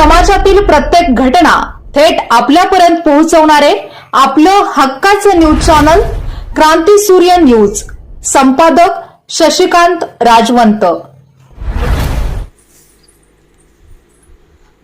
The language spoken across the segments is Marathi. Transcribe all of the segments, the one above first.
समाजातील प्रत्येक घटना थेट आपल्यापर्यंत पोहोचवणारे आपलं हक्काचं न्यूज चॅनल क्रांती सूर्य न्यूज. संपादक शशिकांत राजवंत.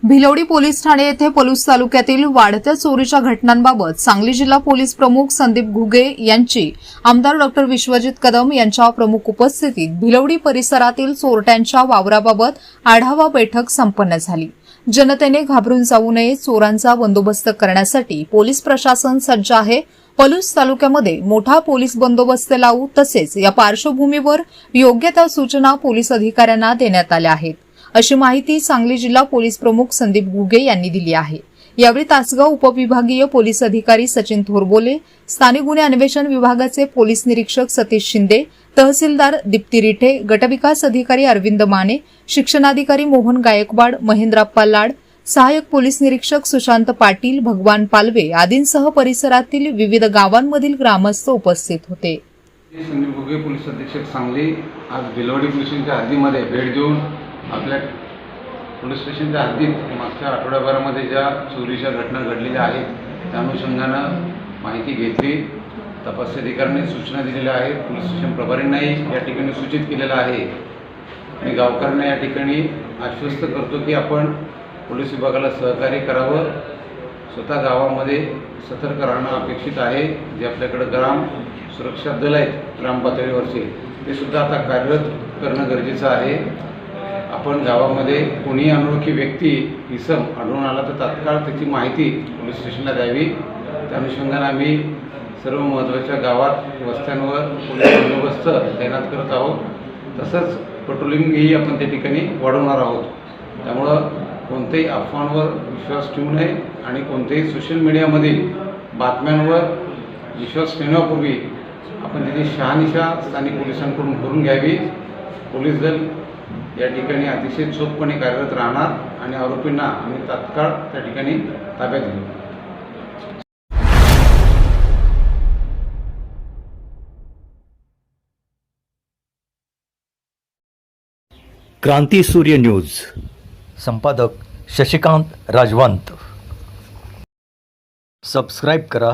भिलवडी पोलीस ठाणे येथे पोलीस तालुक्यातील वाढत्या चोरीच्या घटनांबाबत सांगली जिल्हा पोलीस प्रमुख संदीप घुगे यांची आमदार डॉक्टर विश्वजित कदम यांच्या प्रमुख उपस्थितीत भिलवडी परिसरातील चोरट्यांच्या वावराबाबत आढावा बैठक संपन्न झाली. जनतेने घाबरून जाऊ नये चोरांचा बंदोबस्त करण्यासाठी पोलीस प्रशासन सज्ज आहे. पलूस तालुक्यामध्ये मोठा पोलीस बंदोबस्त लावू तसेच या पार्श्वभूमीवर योग्य त्या सूचना पोलीस अधिकाऱ्यांना देण्यात आल्या आहेत. अशी माहिती सांगली जिल्हा पोलीस प्रमुख संदीप गुगे यांनी दिली आहे. यावेळी तासगाव उपविभागीय पोलीस अधिकारी सचिन थोरबोले स्थानिक गुन्हे अन्वेषण विभागाचे पोलीस निरीक्षक सतीश शिंदे तहसीलदार दीप्ती रिठे गटविकास अधिकारी अरविंद माने शिक्षणाधिकारी मोहन गायकवाड महेंद्राप्पा लाड सहाय्यक पोलीस निरीक्षक सुशांत पाटील भगवान पालवे आदींसह परिसरातील विविध गावांमधील ग्रामस्थ उपस्थित होते. पोलीस अधीक्षक सांगली. आज भिलवडी पोलिसांच्या हद्दीमध्ये भेट देऊन आपल्या पोलीस स्टेशनच्या हद्दीत मागच्या आठवड्याभरामध्ये ज्या चोरीच्या घटना घडलेल्या आहेत त्या अनुषंगानं माहिती घेतली तपास अधिकाऱ्यांनी सूचना दिलेल्या आहेत पोलीस स्टेशन प्रभारींनाही या ठिकाणी सूचित केलेलं आहे. आणि गावकऱ्यांना या ठिकाणी आश्वस्त करतो की आपण पोलीस विभागाला सहकार्य करावं. स्वतः गावामध्ये सतर्क राहणं अपेक्षित आहे. जे आपल्याकडं ग्राम सुरक्षा दल आहेत ग्राम पातळीवरचे ते सुद्धा आता कार्यरत करणं गरजेचं आहे. आपण गावामध्ये कोणीही अनोळखी व्यक्ती इसम आढळून आला तर तात्काळ त्याची माहिती पोलीस स्टेशनला द्यावी. त्या अनुषंगाने आम्ही सर्व महत्त्वाच्या गावात वस्त्यांवर पोलीस बंदोबस्त तैनात करत आहोत. तसंच पेट्रोलिंगही आपण त्या ठिकाणी वाढवणार आहोत. त्यामुळं कोणत्याही अफवांवर विश्वास ठेवू नये आणि कोणत्याही सोशल मीडियामधील बातम्यांवर विश्वास ठेवण्यापूर्वी आपण त्याची शहानिशा स्थानिक पोलिसांकडून करून घ्यावी. पोलीस दल या ठिकाणी अतिशय चोखपणे कार्यरत राहणार आणि आरोपींना आम्ही तात्काळ त्या ठिकाणी ताब्यात घेऊ. क्रांती सूर्य न्यूज. संपादक शशिकांत राजवंत. सबस्क्राईब करा.